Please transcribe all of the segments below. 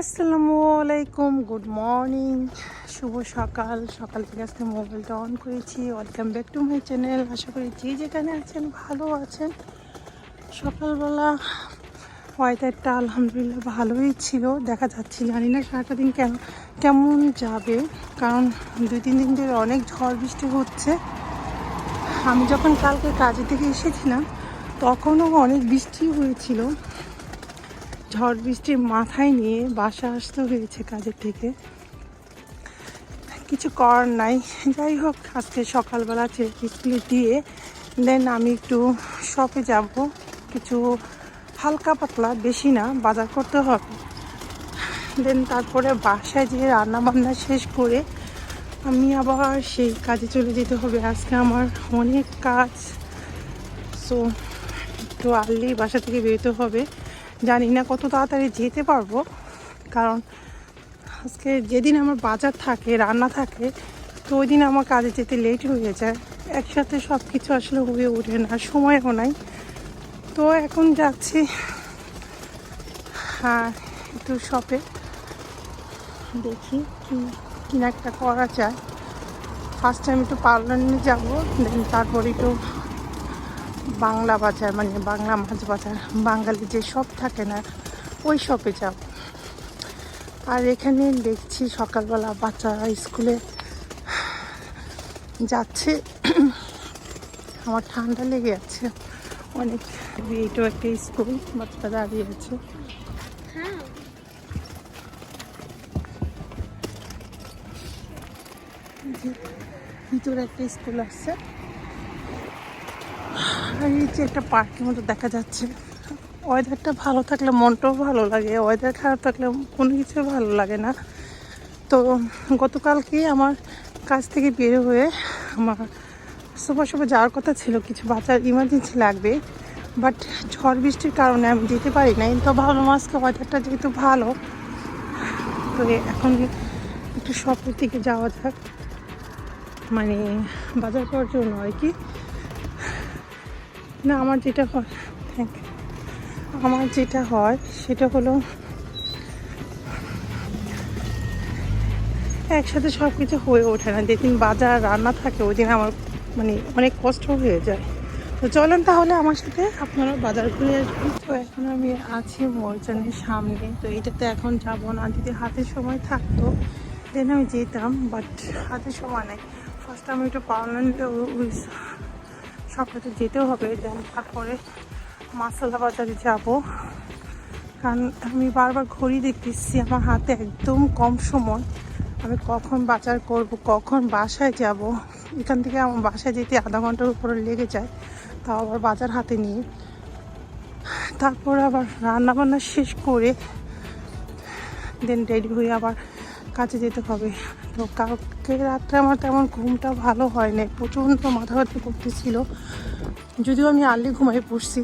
আসসালামু আলাইকুম good morning শুভ সকাল। সকাল থেকে আজকে মোবাইলটা অন করেছি। Welcome back to my channel আশা করি যে যেখানে আছেন, ভালো আছেন। সকালবেলা ওয়েদারটা আলহামদুলিল্লাহ ভালোই ছিল। দেখা যাচ্ছে, জানি না সারাটা দিন কেন কেমন যাবে। কারণ দুই, তিন দিন ধরে অনেক ঝড় বৃষ্টি হচ্ছে। আমি যখন কালকে কাজে থেকে এসেছিলাম, তখনও অনেক বৃষ্টি হয়েছিল। ঝড় বৃষ্টির মাথায় নিয়ে বাসা আসতে হয়েছে কাজের থেকে। কিছু করার নাই। যাই হোক, আজকে সকালবেলা স্কুলে দিয়ে দেন আমি একটু শপে যাব। কিছু হালকা পাতলা, বেশি না, বাজার করতে হবে। দেন তারপরে বাসায় যেয়ে রান্না বান্না শেষ করে আমি আবার সেই কাজে চলে যেতে হবে। আজকে আমার অনেক কাজ সো একটু আর্লি বাসা থেকে বেরোতে হবে। জানি না কত তাড়াতাড়ি যেতে পারব। কারণ আজকে যেদিন আমার বাজার থাকে, রান্না থাকে, তো ওই দিন আমার কাজে যেতে লেট হয়ে যায়। একসাথে সব কিছু আসলে হয়ে ওঠে না, সময়ও নাই। তো এখন যাচ্ছি হ্যাঁ একটু শপে দেখি কি কিনা একটা করা যায়। ফার্স্ট টাইম একটু পার্লার নিয়ে যাব দেন তারপর একটু বাংলা বাজার মানে বাংলা মাছ বাজার বাঙালি যে সব থাকে না, ওই শপে যাব আর এখানে দেখছি সকালবেলা বাচ্চারা স্কুলে যাচ্ছে। আমার ঠান্ডা লেগে আছে। অনেক এইটাও একটা স্কুল, বাচ্চারা দাঁড়িয়ে আছে। যে ভিতরে একটা স্কুল আছে। আর এই যে একটা পার্কের মতো দেখা যাচ্ছে। ওয়েদারটা ভালো থাকলে মনটাও ভালো লাগে, ওয়েদার খারাপ থাকলে কোনো কিছু ভালো লাগে না। তো গতকালকে আমার কাছ থেকে বের হয়ে আমার সবার সবার যাওয়ার কথা ছিল, কিছু বাচ্চার ইমার্জেন্সি লাগবে। বাট ঝড় বৃষ্টির কারণে আমি যেতে পারি নাই, তো ভালো আজকে ওয়েদারটা যেহেতু ভালো, তো এখন একটু শপের দিকে যাওয়া যাক। মানে বাজার করার জন্য আর কি। না, আমার যেটা হয় থ্যাংক আমার যেটা হয়, সেটা হলো একসাথে সব কিছু হয়ে ওঠে না। যেদিন বাজার, রান্না থাকে ওই দিন আমার মানে অনেক কষ্ট হয়ে যায়। তো চলেন তাহলে আমার সাথে, আপনারা বাজার ঘুরে আসবেন। তো এখন আমি আছি মরজানের সামনে। তো এটাতে এখন যাব না। যদি হাতে সময় থাকতো দেন আমি যেতাম বাট হাতে সময় নেই। ফার্স্ট আমি একটু পার্লামেন্টে ওই সবটাতে যেতেও হবে দেন তারপরে মাসালা বাজারে যাব। কারণ আমি বারবার ঘড়ি দেখতেছি আমার হাতে একদম কম সময়। আমি কখন বাজার করব, কখন বাসায় যাব, এখান থেকে আমার বাসায় যেতে আধা ঘণ্টার উপরে লেগে যায়, তাও আবার বাজার হাতে নিয়ে। তারপরে আবার রান্না বান্না শেষ করে দেন রেডি হয়ে আবার কাজে যেতে হবে। তো কালকে রাত্রে আমার তেমন ঘুমটা ভালো হয় নাই প্রচণ্ড মাথা ব্যথা করতেছিল। যদিও আমি আর্লি ঘুমাই পড়ছি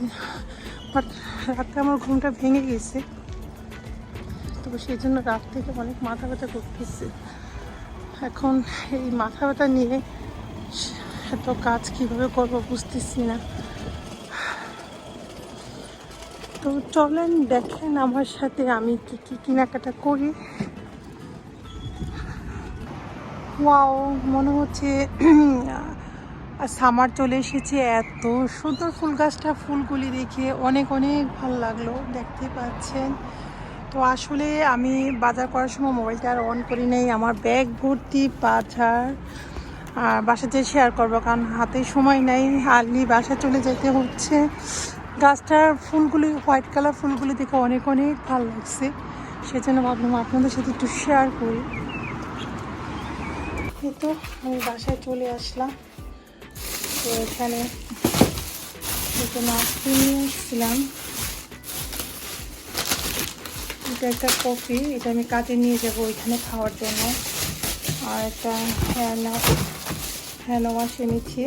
বাট রাত্রে আমার ঘুমটা ভেঙে গেছে। তো সেই জন্য রাত থেকে অনেক মাথা ব্যথা করতেছে। এখন এই মাথা ব্যথা নিয়ে এত কাজ কীভাবে করব বুঝতেছি না। তো চলেন দেখেন আমার সাথে আমি কী কী কেনাকাটা করি। ওয়াও, মনে হচ্ছে সামার চলে এসেছে এত সুন্দর ফুল গাছটা, ফুলগুলি দেখে অনেক অনেক ভালো লাগল দেখতে পাচ্ছেন। তো আসলে আমি বাজার করার সময় মোবাইলটা আর অন করি নাই, আমার ব্যাগ ভর্তি বাজার আর বাসা যেয়ে শেয়ার করব, কারণ হাতে সময় নাই আর্লি বাসা চলে যেতে হচ্ছে। গাছটার ফুলগুলি হোয়াইট কালার ফুলগুলি দেখে অনেক অনেক ভালো লাগছে। সেজন্য ভাবলাম আপনাদের সাথে একটু শেয়ার করি। এই তো আমি বাসায় চলে আসলাম। তো এখানে দুটো মাছ এসেছিলাম। এটা একটা কফি, এটা আমি কাটে নিয়ে যাব ওইখানে খাওয়ার জন্য। আর একটা হ্যান্ড হ্যান্ড ওয়াশ এনেছি।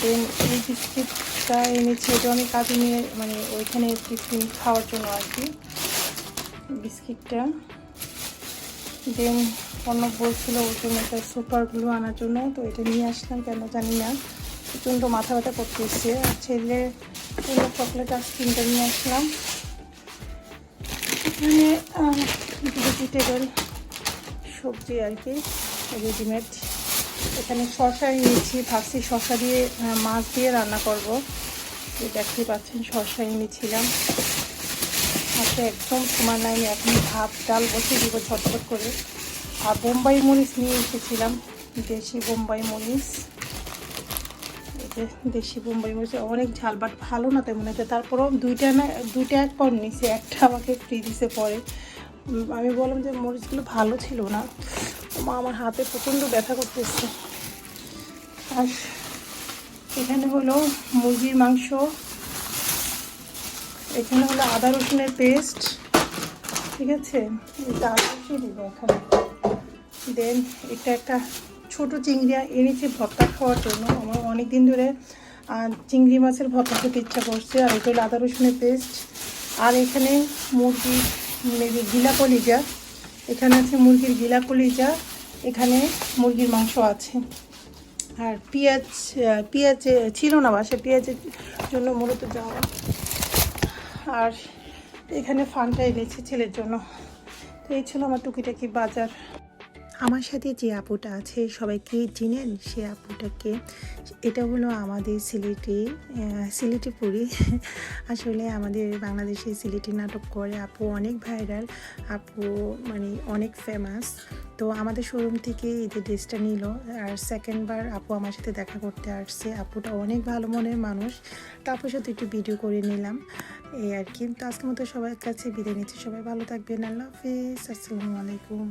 দেন এই বিস্কিটটা এনেছি, এটা আমি কাজে নিয়ে মানে ওইখানে টিফিন খাওয়ার জন্য আর কি। বিস্কিটটা। দেন অন্য বলছিল ওর জন্য একটা সুপার গ্লু আনার জন্য, তো এটা নিয়ে আসলাম, কেন জানি না। প্রচণ্ড মাথা ব্যথা করতে করতেছে আর ছেলের জন্য চকলেট আইসক্রিমটা নিয়ে আসলাম। এখানে ভেজিটেবল সবজি আর কি, রেডিমেড। এখানে শশা নিয়েছি, ভাবছি শশা দিয়ে মাছ দিয়ে রান্না করব। দেখতে পাচ্ছেন শশা এনেছিলাম। হাতে একদম সময় নাই, এখন ভাত, ডাল বসে দিব ঝটপট করে। আর বোম্বাই মরিচ নিয়ে এসেছিলাম, দেশি বোম্বাই মরিচ। দেশি বোম্বাই মরিচ, অনেক ঝাল বাট ভালো না তেমন একটা। তারপরেও দুইটা না, দুইটা এক পর নিছি, একটা আমাকে ফ্রি দিছে পরে। আমি বললাম যে মরিচগুলো ভালো ছিল না। মা আমার হাতে প্রচণ্ড ব্যথা করতেছে। আর এখানে হলো মুরগির মাংস। এখানে হলো আদা রসুনের পেস্ট, ঠিক আছে? এটা আদা রসুন দিব এখানে। দেন এটা একটা ছোট চিংড়ি এনেছি ভর্তা খাওয়ার জন্য আমার অনেক দিন ধরে চিংড়ি মাছের ভর্তা খেতে ইচ্ছা করছে, আর এটা হলো আদা রসুনের পেস্ট। আর এখানে মুরগি মেবি গিলা কলিজা এখানে আছে মুরগির গিলা কলিজা এখানে মুরগির মাংস আছে। আর পেঁয়াজ পেঁয়াজ ছিল না বাসে পেঁয়াজের জন্য মূলত যাওয়া। আর এখানে ফানটা এনেছি ছেলের জন্য। তো এই ছিল আমার টুকিটাকি বাজার। আমার সাথে যে আপুটা আছে, সবাইকে চিনেন? সে আপুটাকে। এটা হলো আমাদের সিলেটি সিলেটি পুরী আসলে আমাদের বাংলাদেশে সিলেটি নাটক করে। আপু অনেক ভাইরাল। আপু মানে অনেক ফেমাস তো আমাদের শোরুম থেকে ঈদের ড্রেসটা নিল। আর সেকেন্ডবার আপু আমার সাথে দেখা করতে আসছে। আপুটা অনেক ভালো মনের মানুষ। তারপর সাথে একটু ভিডিও করে নিলাম। এই আর কি। তো আজকের মতো সবার কাছে বিদায় নিচ্ছি। সবাই ভালো থাকবেন। আল্লাহ হাফিজ। আসসালামু আলাইকুম।